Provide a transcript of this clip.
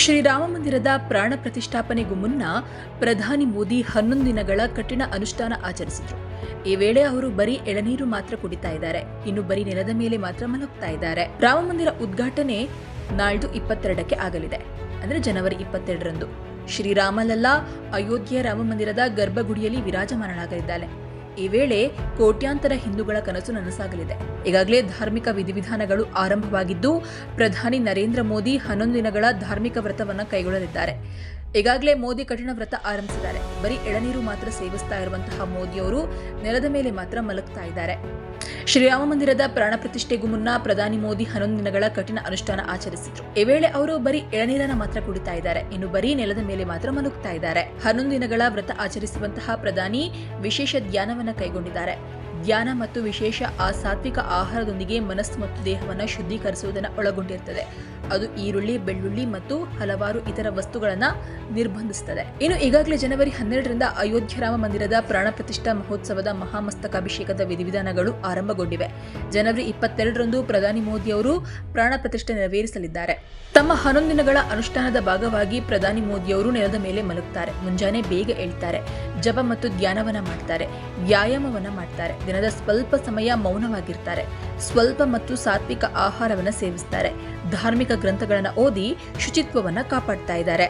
ಶ್ರೀರಾಮ ಮಂದಿರದ ಪ್ರಾಣ ಪ್ರತಿಷ್ಠಾಪನೆಗೂ ಮುನ್ನ ಪ್ರಧಾನಿ ಮೋದಿ ಹನ್ನೊಂದು ದಿನಗಳ ಕಠಿಣ ಅನುಷ್ಠಾನ ಆಚರಿಸಿದ್ರು. ಈ ವೇಳೆ ಅವರು ಬರೀ ಎಳನೀರು ಮಾತ್ರ ಕುಡಿತಾ ಇದ್ದಾರೆ. ಇನ್ನು ಬರೀ ನೆಲದ ಮೇಲೆ ಮಾತ್ರ ಮಲಗ್ತಾ ಇದ್ದಾರೆ. ರಾಮ ಮಂದಿರ ಉದ್ಘಾಟನೆ ನಾಳ್ದು ಇಪ್ಪತ್ತೆರಡಕ್ಕೆ ಆಗಲಿದೆ. ಅಂದ್ರೆ ಜನವರಿ ಇಪ್ಪತ್ತೆರಡರಂದು. ಶ್ರೀರಾಮಲಲ್ಲಾ ಅಯೋಧ್ಯೆ ರಾಮ ಮಂದಿರದ ಗರ್ಭಗುಡಿಯಲ್ಲಿ ವಿರಾಜಮಾನರಾಗಲಿದ್ದಾರೆ ಈ ವೇಳೆ ಕೋಟ್ಯಾಂತರ ಹಿಂದೂಗಳ ಕನಸು ನನಸಾಗಲಿದೆ. ಈಗಾಗಲೇ ಧಾರ್ಮಿಕ ವಿಧಿವಿಧಾನಗಳು ಆರಂಭವಾಗಿದ್ದು, ಪ್ರಧಾನಿ ನರೇಂದ್ರ ಮೋದಿ ಹನ್ನೊಂದು ದಿನಗಳ ಧಾರ್ಮಿಕ ವ್ರತವನ್ನು ಕೈಗೊಳ್ಳಲಿದ್ದಾರೆ. ಈಗಾಗಲೇ ಮೋದಿ ಕಠಿಣ ವ್ರತ ಆರಂಭಿಸಿದ್ದಾರೆ. ಬರೀ ಎಳನೀರು ಮಾತ್ರ ಸೇವಿಸ್ತಾ ಇರುವಂತಹ ಮೋದಿಯವರು ನೆಲದ ಮೇಲೆ ಮಾತ್ರ ಮಲಗ್ತಾ ಇದ್ದಾರೆ. ಶ್ರೀರಾಮ ಮಂದಿರದ ಪ್ರಾಣ ಪ್ರತಿಷ್ಠೆಗೂ ಮುನ್ನ ಪ್ರಧಾನಿ ಮೋದಿ ಹನ್ನೊಂದು ದಿನಗಳ ಕಠಿಣ ಅನುಷ್ಠಾನ ಆಚರಿಸಿದ್ರು. ಈ ವೇಳೆ ಅವರು ಬರೀ ಎಳನೀರನ್ನ ಮಾತ್ರ ಕುಡಿತಾ ಇದ್ದಾರೆ. ಇನ್ನು ಬರೀ ನೆಲದ ಮೇಲೆ ಮಾತ್ರ ಮಲಗ್ತಾ ಇದ್ದಾರೆ. ಹನ್ನೊಂದು ದಿನಗಳ ವ್ರತ ಆಚರಿಸುವಂತಹ ಪ್ರಧಾನಿ ವಿಶೇಷ ಧ್ಯಾನವನ್ನ ಕೈಗೊಂಡಿದ್ದಾರೆ. ಧ್ಯಾನ ಮತ್ತು ವಿಶೇಷ ಆ ಸಾತ್ವಿಕ ಆಹಾರದೊಂದಿಗೆ ಮನಸ್ಸು ಮತ್ತು ದೇಹವನ್ನು ಶುದ್ಧೀಕರಿಸುವುದನ್ನು ಒಳಗೊಂಡಿರುತ್ತದೆ ಅದು ಈರುಳ್ಳಿ, ಬೆಳ್ಳುಳ್ಳಿ ಮತ್ತು ಹಲವಾರು ಇತರ ವಸ್ತುಗಳನ್ನ ನಿರ್ಬಂಧಿಸುತ್ತದೆ. ಇನ್ನು ಈಗಾಗಲೇ ಜನವರಿ ಹನ್ನೆರಡರಿಂದ ಅಯೋಧ್ಯ ರಾಮ ಮಂದಿರದ ಪ್ರಾಣ ಪ್ರತಿಷ್ಠಾ ಮಹೋತ್ಸವದ ಮಹಾಮಸ್ತಕಾಭಿಷೇಕದ ವಿಧಿವಿಧಾನಗಳು ಆರಂಭಗೊಂಡಿವೆ. ಜನವರಿ ಇಪ್ಪತ್ತೆರಡರಂದು ಪ್ರಧಾನಿ ಮೋದಿ ಅವರು ಪ್ರಾಣ ಪ್ರತಿಷ್ಠೆ ನೆರವೇರಿಸಲಿದ್ದಾರೆ. ತಮ್ಮ ಹನ್ನೊಂದು ದಿನಗಳ ಅನುಷ್ಠಾನದ ಭಾಗವಾಗಿ ಪ್ರಧಾನಿ ಮೋದಿಯವರು ನೆಲದ ಮೇಲೆ ಮಲಗುತ್ತಾರೆ ಮುಂಜಾನೆ ಬೇಗ ಎಳ್ತಾರೆ ಜಪ ಮತ್ತು ಧ್ಯಾನವನ್ನ ಮಾಡ್ತಾರೆ. ವ್ಯಾಯಾಮವನ್ನ ಮಾಡ್ತಾರೆ. ದಿನದ ಸ್ವಲ್ಪ ಸಮಯ ಮೌನವಾಗಿರ್ತಾರೆ. ಸ್ವಲ್ಪ ಮತ್ತು ಸಾತ್ವಿಕ ಆಹಾರವನ್ನ ಸೇವಿಸ್ತಾರೆ. ಧಾರ್ಮಿಕ ಗ್ರಂಥಗಳನ್ನು ಓದಿ ಶುಚಿತ್ವವನ್ನು ಕಾಪಾಡ್ತಾ ಇದ್ದಾರೆ.